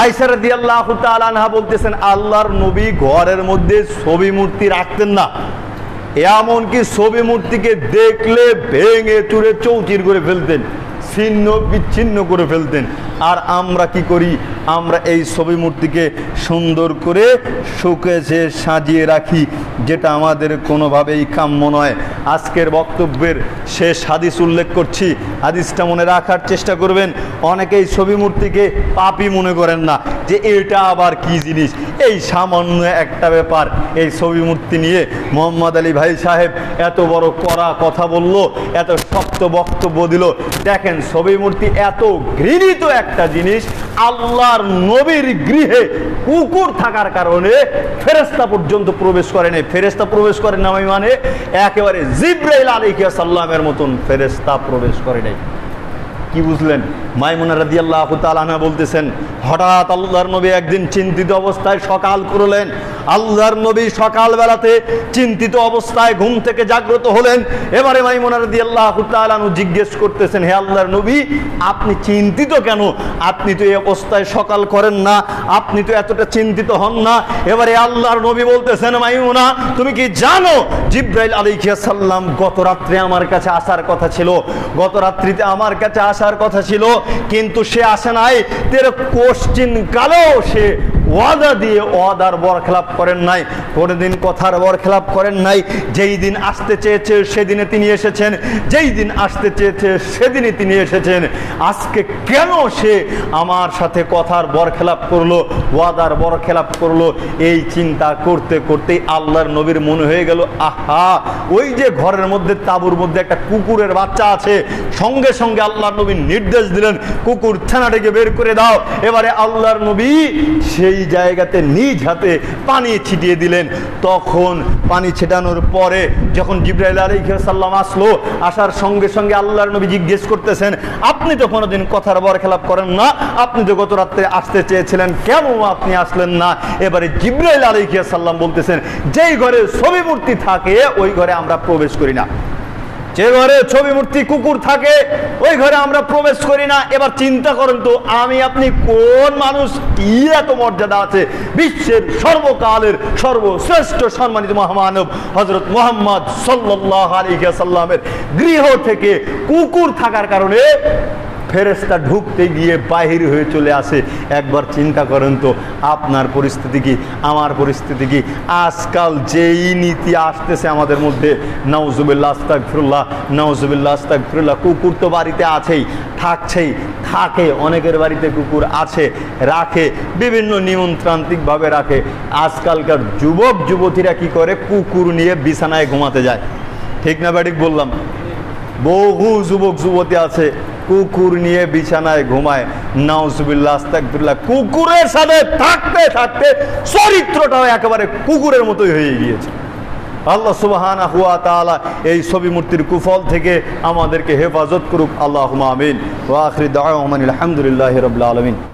আয়সার দিয়াল্লাহ আনহা বলতেছেন, আল্লাহর নবী ঘরের মধ্যে ছবি মূর্তি রাখতেন না। এমনকি ছবি মূর্তিকে দেখলে ভেঙে চুরে চৌচির করে ফেলতেন। ছিন্ন, বিচ্ছিন্ন করে ফেলতেন। আর আমরা কি করি? আমরা এই ছবি মূর্তিকে সুন্দর করে শোকেসে সাজিয়ে রাখি, যেটা আমাদের কোনোভাবেই কাম্য নয়। আজকের বক্তব্যের শেষ হাদিস উল্লেখ করছি। হাদিসটা মনে রাখার চেষ্টা করবেন। অনেকেই ছবি মূর্তিকে পাপই মনে করেন না, যে এটা আবার কি জিনিস? এই সামান্য একটা ব্যাপার। এই ছবি মূর্তি নিয়ে মোহাম্মদ আলী ভাই সাহেব এত বড় কড়া কথা বলল, এত শক্ত বক্তব্য দিল। দেখেন ছবি মূর্তি এত ঘৃণিত একটা জিনিস, আল্লাহর নবীর গৃহে কুকুর থাকার কারণে ফেরেস্তা পর্যন্ত প্রবেশ করে নাই। ফেরেস্তা প্রবেশ করে না মানে একেবারে জিব্রাইল আলাইহিয়া সাল্লামের মতন ফেরেস্তা প্রবেশ করে নাই। কি বুঝলেন? মাইমুনা রাদি আল্লাহ তালানা বলতেছেন, হঠাৎ আল্লাহর নবী একদিন চিন্তিত অবস্থায় সকাল করলেন। আল্লাহর নবী সকালবেলাতে চিন্তিত অবস্থায় ঘুম থেকে জাগ্রত হলেন। এবারে মাইমুনা রাদি আল্লাহ তালানু জিজ্ঞেস করতেছেন, হে আল্লাহর নবী, আপনি চিন্তিত কেন? আপনি তো এই অবস্থায় সকাল করেন না, আপনি তো এতটা চিন্তিত হন না। এবারে আল্লাহর নবী বলতেছেন, মাইমুনা, তুমি কি জানো, জিব্রাইল আলাইহিয়া সাল্লাম গত রাত্রে আমার কাছে আসার কথা ছিল? গত রাত্রিতে আমার কাছে আসার কথা ছিল, কিন্তু সে আসে নাই। তের কোশ্চিন কালেও সে ওয়াদা দিয়ে ওয়াদার বরখেলাপ করেন নাই। কোনোদিন কথার বরখেলাপ করেন নাই। যেই দিন আসতে চেয়েছে সেদিনে তিনি এসেছেন। যেই দিন আসতে চেয়েছে সেদিনই তিনি এসেছেন। আজকে কেন সে আমার সাথে কথার বরখেলাপ করল, ওয়াদার বরখেলাপ করল? এই চিন্তা করতে করতেই আল্লাহর নবীর মনে হয়ে গেল। আহা! ওই যে ঘরের মধ্যে, তাবুর মধ্যে একটা কুকুরের বাচ্চা আছে, সঙ্গে সঙ্গে আল্লাহর নবী নির্দেশ দিলেন, কুকুর থানাটাকে বের করে দাও। এবারে আল্লাহর নবী সেই জায়গাতে নিজ হাতে পানি ছিটিয়ে দিলেন। তখন পানি ছেটানোর পরে যখন জিব্রাইল আলাইহিস সাল্লাম আসলো, আসার সঙ্গে সঙ্গে আল্লাহর নবী জিজ্ঞেস করতেছেন, আপনি তো কোনোদিন কথার বর খেলাপ করেন না? আপনি তো গত রাত্রে আসতে চেয়েছিলেন, কেন আপনি আসলেন না? এবারে জিব্রাইল আলাইহিস সাল্লাম বলতেছেন, যেই ঘরে ছবি মূর্তি থাকে, ওই ঘরে আমরা প্রবেশ করি না। যে ঘরে ছবি মূর্তি, কুকুর থাকে, ওই ঘরে আমরা প্রবেশ করি না। এবার চিন্তা করেন তো, আমি, আপনি কোন মানুষ? কি এত মর্যাদা আছে? বিশ্বের সর্বকালের সর্বশ্রেষ্ঠ সম্মানিত মহামানব হজরত মোহাম্মদ সাল্লাহ আলিয়া সাল্লামের গৃহ থেকে কুকুর থাকার কারণে ফেরেস্তা ঢুকতে গিয়ে বাহির হয়ে চলে আসে। একবার চিন্তা করেন তো, আপনার পরিস্থিতি কি? আমার পরিস্থিতি কি? আজকাল যেই নীতি আসতেছে আমাদের মধ্যে নওজুবিল্লা আস্তাক ফিরুল্লাহ নওজুবিল্লা আস্তাক ফিরুল্লাহ কুকুর তো বাড়িতে আছেই, থাকছেই, থাকে, অনেকের বাড়িতে কুকুর আছে, রাখে, বিভিন্ন নিমন্ত্রান্তিকভাবে রাখে। আজকালকার যুবক, যুবতীরা কি করে? কুকুর নিয়ে বিছানায় ঘুমাতে যায়। ঠিক না ব্যাটিক বললাম। বহু যুবক, যুবতী আছে কুকুর নিয়ে বিছানায় ঘুমায়। আস্তাকবিল্লাহ কুকুরের সাথে থাকতে থাকতে চরিত্রটাও একেবারে কুকুরের মতোই হয়ে গিয়েছে। আল্লাহ সুবাহান হুয়া তালা এই ছবি মূর্তির কুফল থেকে আমাদেরকে হেফাজত করুক। আল্লাহ আমিন। ওয়া আখির দাওয়ানা আলহামদুলিল্লাহি রাব্বিল আলামিন।